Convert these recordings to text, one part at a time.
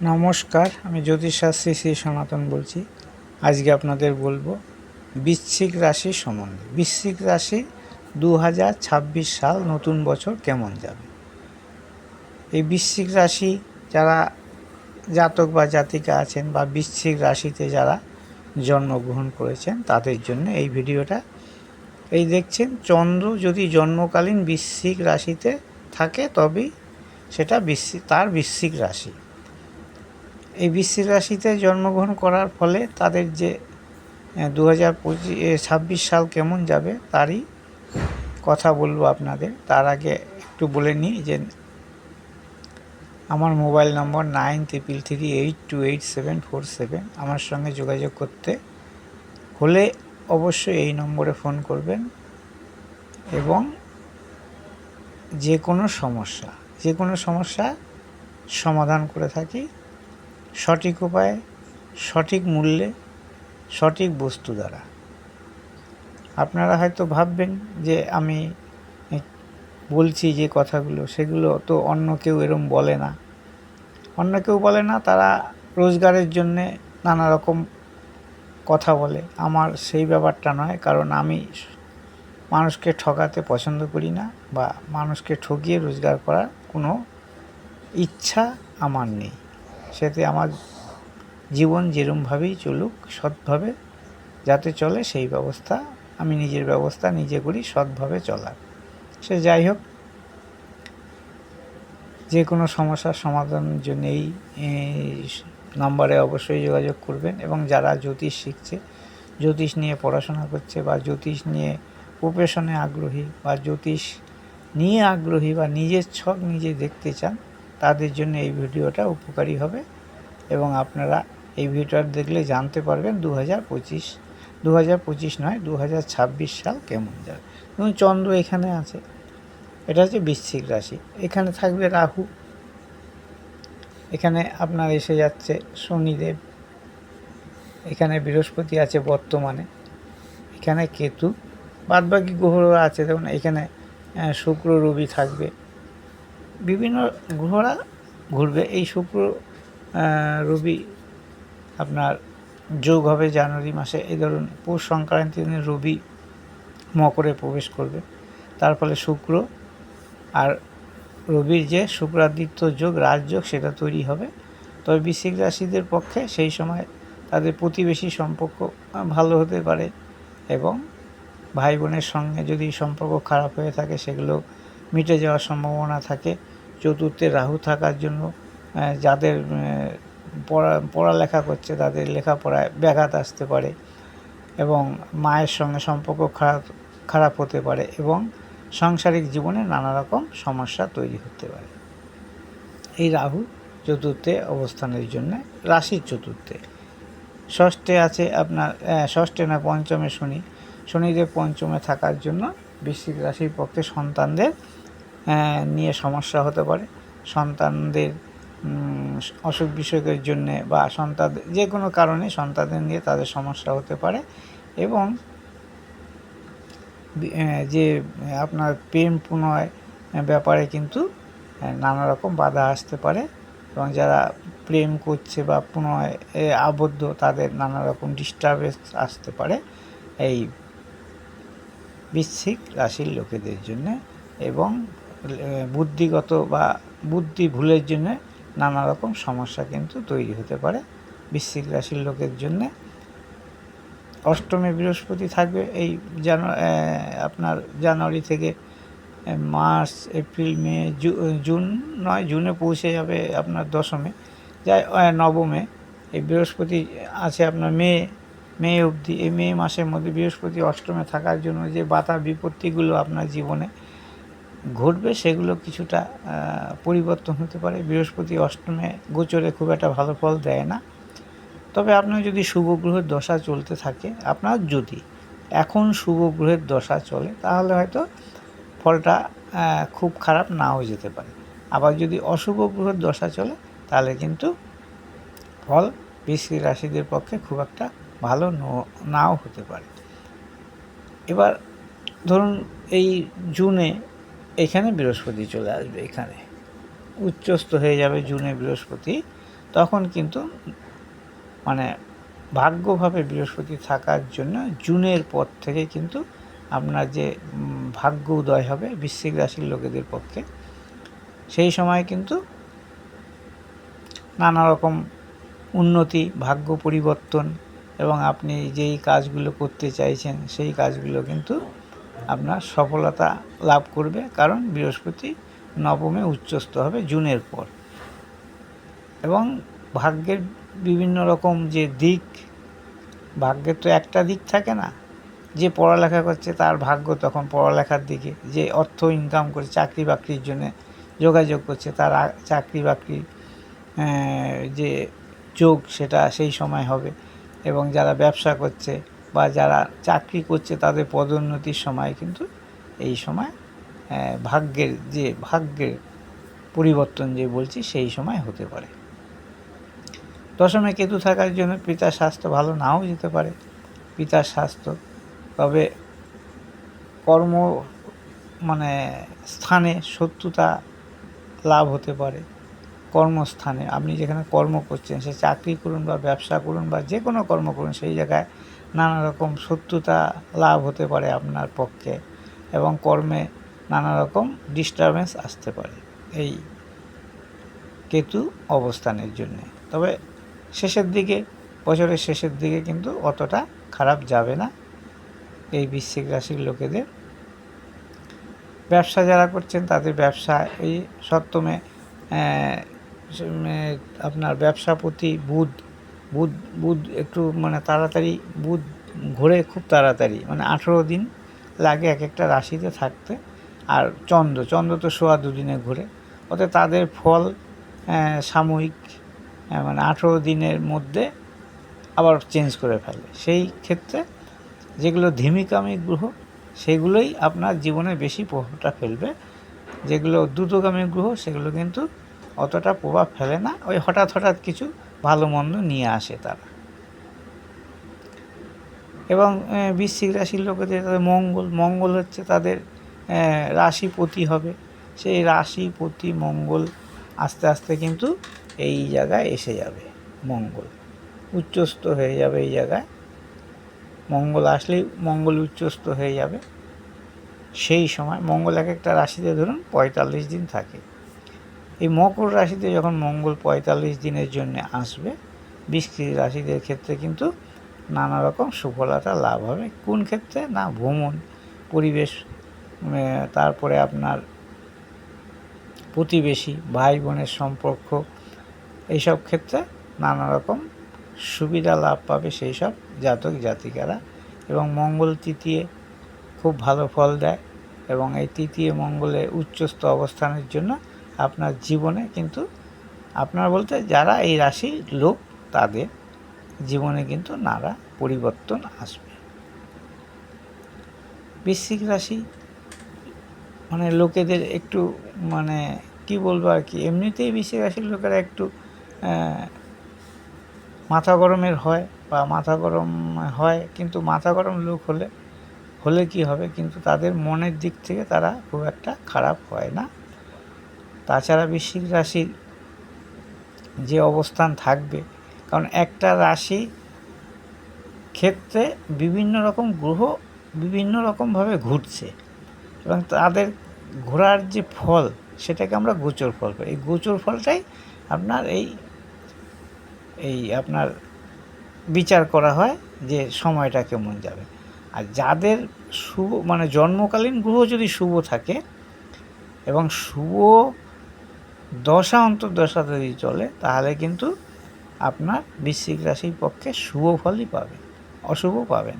নমস্কার, আমি জ্যোতিষশাস্ত্রী শ্রী সনাতন বলছি। আজকে আপনাদের বলব বৃশ্চিক রাশি সম্বন্ধে। বৃশ্চিক রাশি দু হাজার ছাব্বিশ সাল নতুন বছর কেমন যাবে? এই বৃশ্চিক রাশি যারা জাতক বা জাতিকা আছেন বা বৃশ্চিক রাশিতে যারা জন্মগ্রহণ করেছেন, তাদের জন্য এই ভিডিওটা। এই দেখছেন, চন্দ্র যদি জন্মকালীন বৃশ্চিক রাশিতে থাকে, তবেই সেটা বৃশ্চিক তার বৃশ্চিক রাশি। এই বৃশ্চিক রাশিতে জন্মগ্রহণ করার ফলে তাদের যে দু হাজার ছাব্বিশ সাল কেমন যাবে তারই কথা বলব আপনাদের। তার আগে একটু বলে নিই যে, আমার mobile number nine triple three eight two eight seven four seven. আমার সঙ্গে যোগাযোগ করতে হলে অবশ্যই এই নম্বরে ফোন করবেন এবং যে কোনো সমস্যা, যে কোনো সমস্যা সমাধান করে থাকি। সঠিক উপায়ে, সঠিক মূল্যে, সঠিক বস্তু দ্বারা। আপনারা হয়তো ভাববেন যে আমি বলছি যে কথাগুলো, সেগুলো তো অন্য কেউ এরম বলে না। অন্য কেউ বলে না, তারা রোজগারের জন্যে নানা রকম কথা বলে। আমার সেই ব্যাপারটা নয়, কারণ আমি মানুষকে ঠকাতে পছন্দ করি না বা মানুষকে ঠকিয়ে রোজগার করার কোনো ইচ্ছা আমার নেই। সেতে আমার জীবন যেরমভাবেই চলুক, সৎভাবে যাতে চলে, সেই ব্যবস্থা আমি নিজের ব্যবস্থা নিজে করি, সৎভাবে চলার। সে যাই হোক যে কোনো সমস্যার সমাধানের জন্য এই নাম্বারে অবশ্যই যোগাযোগ করবেন এবং যারা জ্যোতিষ শিখছে, জ্যোতিষ নিয়ে পড়াশোনা করছে বা জ্যোতিষ নিয়ে প্রফেশনে আগ্রহী বা জ্যোতিষ নিয়ে আগ্রহী বা নিজের ছক নিজে দেখতে চান তাদের জন্য এই ভিডিওটা উপকারী হবে এবং আপনারা এই ভিডিওটা দেখলে জানতে পারবেন দু হাজার পঁচিশ দু হাজার পঁচিশ নয় দু হাজার ছাব্বিশ সাল কেমন যাবে এবং চন্দ্র এখানে আছে। এটা হচ্ছে বৃশ্চিক রাশি। এখানে থাকবে রাহু। এখানে আপনার এসে যাচ্ছে শনিদেব। এখানে বৃহস্পতি আছে বর্তমানে। এখানে কেতু। বাদবাকি গ্রহরা আছে। দেখুন, এখানে শুক্র, রবি থাকবে। বিভিন্ন গ্রহরা ঘুরবে। এই শুক্র রবি আপনার যোগ হবে জানুয়ারি মাসে। এই ধরুন পৌষ সংক্রান্তি দিনে রবি মকরে প্রবেশ করবে। তার ফলে শুক্র আর রবির যে শুক্রাদিত্য যোগ রাজযোগ সেটা তৈরি হবে। তবে বৃশ্চিক রাশিদের পক্ষে সেই সময় তাদের প্রতিবেশী সম্পর্ক ভালো হতে পারে এবং ভাই বোনের সঙ্গে যদি সম্পর্ক খারাপ হয়ে থাকে, সেগুলো মিটে যাওয়ার সম্ভাবনা থাকে। চতুর্থে রাহু থাকার জন্য যাদের পড়া, পড়ালেখা করছে তাদের লেখাপড়ায় ব্যাঘাত আসতে পারে এবং মায়ের সঙ্গে সম্পর্ক খারাপ খারাপ হতে পারে এবং সাংসারিক জীবনে নানা রকম সমস্যা তৈরি হতে পারে। এই রাহু চতুর্থে অবস্থানের জন্য রাশির চতুর্থে। ষষ্ঠে আছে আপনার ষষ্ঠে না পঞ্চমে শনি। শনিদেব পঞ্চমে থাকার জন্য বৃশ্চিক রাশির পক্ষে সন্তানদের নিয়ে সমস্যা হতে পারে। সন্তানদের অসুখ বিসুখের জন্যে বা সন্তান, যে কোনো কারণে সন্তানদের নিয়ে তাদের সমস্যা হতে পারে এবং যে আপনার প্রেম পুনয় ব্যাপারে কিন্তু নানা রকম বাধা আসতে পারে এবং যারা প্রেম করছে বা পুনয় আবদ্ধ তাদের নানা রকম ডিস্টারবেন্স আসতে পারে এই বৃশ্চিক রাশির লোকেদের জন্য এবং বুদ্ধিগত বা বুদ্ধি ভুলের জন্য নানা রকম সমস্যা কিন্তু তৈরি হতে পারে। বৃশ্চিক রাশির লোকের জন্যে অষ্টমে বৃহস্পতি থাকবে এই জানুয়ারি আপনার জানুয়ারি থেকে মার্চ, এপ্রিল, মে জুন নয়, জুনে পৌঁছে যাবে আপনার দশমে। যাই নবমে এই বৃহস্পতি আছে আপনার মে মে অবধি। এই মে মাসের মধ্যে বৃহস্পতি অষ্টমে থাকার জন্য যে বাতা বিপত্তিগুলো আপনার জীবনে ঘটবে, সেগুলো কিছুটা পরিবর্তন হতে পারে। বৃহস্পতি অষ্টমে গোচরে খুব একটা ভালো ফল দেয় না। তবে আপনার যদি শুভ গ্রহের দশা চলতে থাকে, আপনার যদি এখন শুভ গ্রহের দশা চলে, তাহলে হয়তো ফলটা খুব খারাপ নাও যেতে পারে। আবার যদি অশুভ গ্রহের দশা চলে, তাহলে কিন্তু ফল বৃশ্চিক রাশিদের পক্ষে খুব একটা ভালো নাও হতে পারে। এবার ধরুন এই জুনে এখানে বৃহস্পতি চলে আসবে এখানে। উচ্চস্থ হয়ে যাবে জুনে বৃহস্পতি, তখন কিন্তু মানে ভাগ্যভাবে বৃহস্পতি থাকার জন্য জুনের পর থেকে কিন্তু আপনার যে ভাগ্য উদয় হবে বৃশ্চিক রাশির লোকেদের পক্ষে। সেই সময় কিন্তু নানা রকম উন্নতি, ভাগ্য পরিবর্তন এবং আপনি যেই কাজগুলো করতে চাইছেন, সেই কাজগুলো কিন্তু আপনার সফলতা লাভ করবে, কারণ বৃহস্পতি নবমে উচ্চস্থ হবে জুনের পর। এবং ভাগ্যের বিভিন্ন রকম যে দিক, ভাগ্যের তো একটা দিক থাকে না। যে পড়ালেখা করছে তার ভাগ্য তখন পড়ালেখার দিকে। যে অর্থ ইনকাম করে চাকরি বাকরির জন্য যোগাযোগ করছে তার চাকরি বাকরি যে যোগ সেটা সেই সময় হবে। এবং যারা ব্যবসা করছে বা যারা চাকরি করছে তাদের পদোন্নতির সময় কিন্তু এই সময় ভাগ্যের যে ভাগ্যের পরিবর্তন যে বলছি সেই সময় হতে পারে। দশমে কেতু থাকার জন্য পিতার স্বাস্থ্য ভালো নাও যেতে পারে। পিতার স্বাস্থ্য, তবে কর্ম মানে স্থানে শত্রুতা লাভ হতে পারে। কর্মস্থানে আপনি যেখানে কর্ম করছেন, সে চাকরি করুন বা ব্যবসা করুন বা যে কোনো কর্ম করুন, সেই জায়গায় নানা রকম শত্রুতা লাভ হতে পারে আপনার পক্ষে এবং কর্মে নানা রকম ডিস্টারবেন্স আসতে পারে। এই কেতু অবস্থানের জন্যে। তবে শেষের দিকে, বছরের শেষের দিকে কিন্তু অতটা খারাপ যাবে না। এই বৃশ্চিক রাশির লোকেদের ব্যবসা যারা করছেন, তাদের ব্যবসা এই সপ্তমে আপনার ব্যবসাপতি বুধ বুধ বুধ একটু মানে তাড়াতাড়ি, বুধ ঘোরে খুব তাড়াতাড়ি। মানে আঠেরো দিন লাগে এক একটা রাশিতে থাকতে। আর চন্দ্র চন্দ্র তো সোয়া দুদিনে ঘুরে। অতএব তাদের ফল সাময়িক মানে আঠেরো দিনের মধ্যে আবার চেঞ্জ করে ফেলে। সেই ক্ষেত্রে যেগুলো ধিমিকামী গ্রহ, সেগুলোই আপনার জীবনে বেশি প্রভাবটা ফেলবে। যেগুলো দ্রুতগামী গ্রহ, সেগুলো কিন্তু অতটা প্রভাব ফেলে না। ওই হঠাৎ হঠাৎ কিছু ভালো মন্দ নিয়ে আসে তারা। এবং বৃশ্চিক রাশির লোকেদের তাদের মঙ্গল মঙ্গল হচ্ছে তাদের রাশিপতি হবে। সেই রাশিপতি মঙ্গল আস্তে আস্তে কিন্তু এই জায়গায় এসে যাবে, মঙ্গল। উচ্চস্থ হয়ে যাবে এই জায়গায়। মঙ্গল আসলেই, মঙ্গল উচ্চস্থ হয়ে যাবে। সেই সময় মঙ্গল এক একটা রাশিতে ধরুন পঁয়তাল্লিশ দিন থাকে। এই মকর রাশিতে যখন মঙ্গল পঁয়তাল্লিশ দিনের জন্য আসবে, বৃষ্টির রাশিদের ক্ষেত্রে কিন্তু নানা রকম সুফলতা লাভ হবে। কোন ক্ষেত্রে? না, ভ্রমণ, পরিবেশ তারপরে আপনার প্রতিবেশী ভাই বোনের সম্পর্ক, এইসব ক্ষেত্রে নানা রকম সুবিধা লাভ পাবে সেই সব জাতক জাতিকারা এবং মঙ্গল তৃতীয় খুব ভালো ফল দেয় এবং এই তৃতীয় মঙ্গলে উচ্চস্থ অবস্থানের জন্য আপনার জীবনে কিন্তু আপনার বলতে যারা এই রাশির লোক, তাদের জীবনে কিন্তু নানা পরিবর্তন আসবে। বৃশ্চিক রাশি মানে লোকেদের একটু মানে কি বলব আর কি, এমনিতেই বৃশ্চিক রাশির লোকেরা একটু মাথা গরমের হয় বা মাথা গরম হয়, কিন্তু মাথা গরম লোক হলে হলে কি হবে? কিন্তু তাদের মনের দিক থেকে তারা খুব একটা খারাপ হয় না। তাছাড়া বৃশ্চিক রাশির যে অবস্থান থাকবে, কারণ একটা রাশি ক্ষেত্রে বিভিন্ন রকম গ্রহ বিভিন্ন রকমভাবে ঘুরছে এবং তাদের ঘোরার যে ফল সেটাকে আমরা গোচর ফল পাই এই গোচর ফলটাই আপনার এই এই আপনার বিচার করা হয় যে সময়টা কেমন যাবে। আর যাদের শুভ মানে জন্মকালীন গ্রহ যদি শুভ থাকে এবং শুভ দশা অন্তর্দশা যদি চলে, তাহলে কিন্তু আপনার বৃশ্চিক রাশির পক্ষে শুভ ফলই পাবে অশুভ পাবেন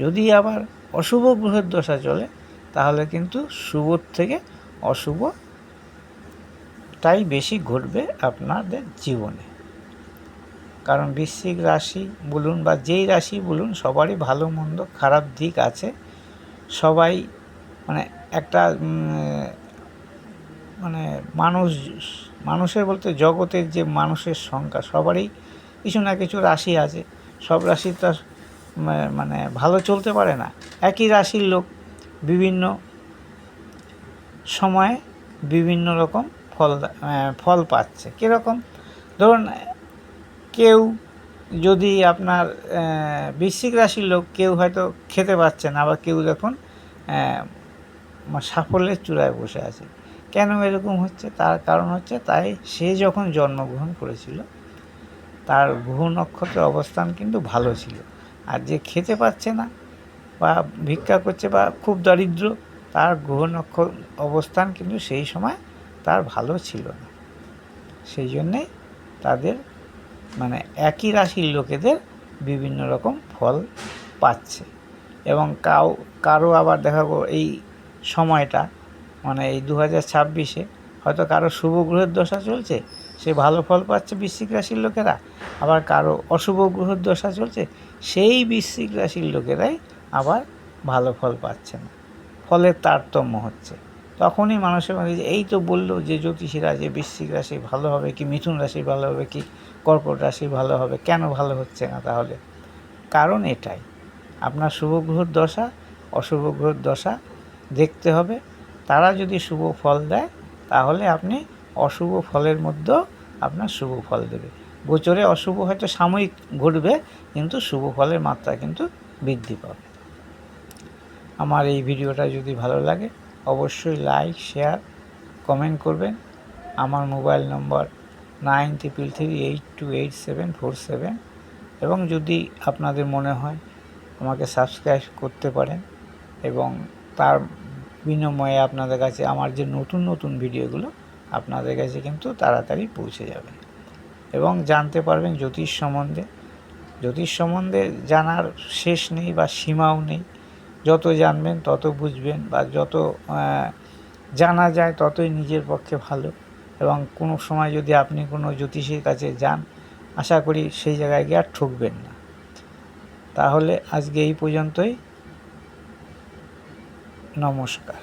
যদি আবার অশুভ গ্রহের দশা চলে, তাহলে কিন্তু শুভর থেকে অশুভটাই বেশি ঘটবে আপনাদের জীবনে। কারণ বৃশ্চিক রাশি বলুন বা যেই রাশি বলুন, সবারই ভালো, মন্দ, খারাপ দিক আছে। সবাই মানে একটা মানে মানুষ, মানুষের বলতে জগতের যে মানুষের সংখ্যা, সবারই কিছু না কিছু রাশি আছে। সব রাশি তো মানে ভালো চলতে পারে না। একই রাশির লোক বিভিন্ন সময়ে বিভিন্ন রকম ফল ফল পাচ্ছে। কীরকম? ধরুন, কেউ যদি আপনার বৃশ্চিক রাশির লোক কেউ হয়তো খেতে পাচ্ছে না আবার কেউ দেখুন সাফল্যের চূড়ায় বসে আছে। কেন এরকম হচ্ছে? তার কারণ হচ্ছে তাই সে যখন জন্মগ্রহণ করেছিল, তার গ্রহ নক্ষত্রের অবস্থান কিন্তু ভালো ছিল। আর যে খেতে পাচ্ছে না বা ভিক্ষা করছে বা খুব দরিদ্র, তার গ্রহ নক্ষত্র অবস্থান কিন্তু সেই সময় তার ভালো ছিল না। সেই জন্যে তাদের মানে একই রাশির লোকেদের বিভিন্ন রকম ফল পাচ্ছে। এবং কাউ, কারও আবার দেখাবো এই সময়টা মানে এই দু হাজার ছাব্বিশে হয়তো কারও শুভ গ্রহের দশা চলছে, সে ভালো ফল পাচ্ছে বৃশ্চিক রাশির লোকেরা। আবার কারও অশুভ গ্রহের দশা চলছে, সেই বৃশ্চিক রাশির লোকেরাই আবার ভালো ফল পাচ্ছে না। ফলের তারতম্য হচ্ছে। তখনই মানুষের মধ্যে এই তো বলল যে জ্যোতিষীরা যে বৃশ্চিক রাশি ভালো হবে কি, মিথুন রাশি ভালো হবে কি, কর্কট রাশি ভালো হবে, কেন ভালো হচ্ছে না তাহলে? কারণ এটাই। আপনার শুভ গ্রহের দশা, অশুভ গ্রহের দশা দেখতে হবে। তারা যদি শুভ ফল দেয়, তাহলে আপনি অশুভ ফলের মধ্যেও আপনার শুভ ফল দেবে। গোচরে অশুভ হয়তো সাময়িক ঘটবে, কিন্তু শুভ ফলের মাত্রা কিন্তু বৃদ্ধি পাবে। আমার এই ভিডিওটা যদি ভালো লাগে, অবশ্যই লাইক শেয়ার কমেন্ট করবেন। আমার mobile number nine triple three eight two eight seven four seven এবং যদি আপনাদের মনে হয় আমাকে সাবস্ক্রাইব করতে পারেন, এবং তার বিনিময়ে আপনাদের কাছে আমার যে নতুন নতুন ভিডিওগুলো আপনাদের কাছে কিন্তু তাড়াতাড়ি পৌঁছে যাবে। এবং জানতে পারবেন জ্যোতিষ সম্বন্ধে। জ্যোতিষ সম্বন্ধে জানার শেষ নেই বা সীমাও নেই। যত জানবেন, তত বুঝবেন বা যত জানা যায় ততই নিজের পক্ষে ভালো। এবং কোনো সময় যদি আপনি কোনো জ্যোতিষীর কাছে যান, আশা করি সেই জায়গায় গিয়ে আর ঠকবেন না। তাহলে আজকে এই পর্যন্তই। নমস্কার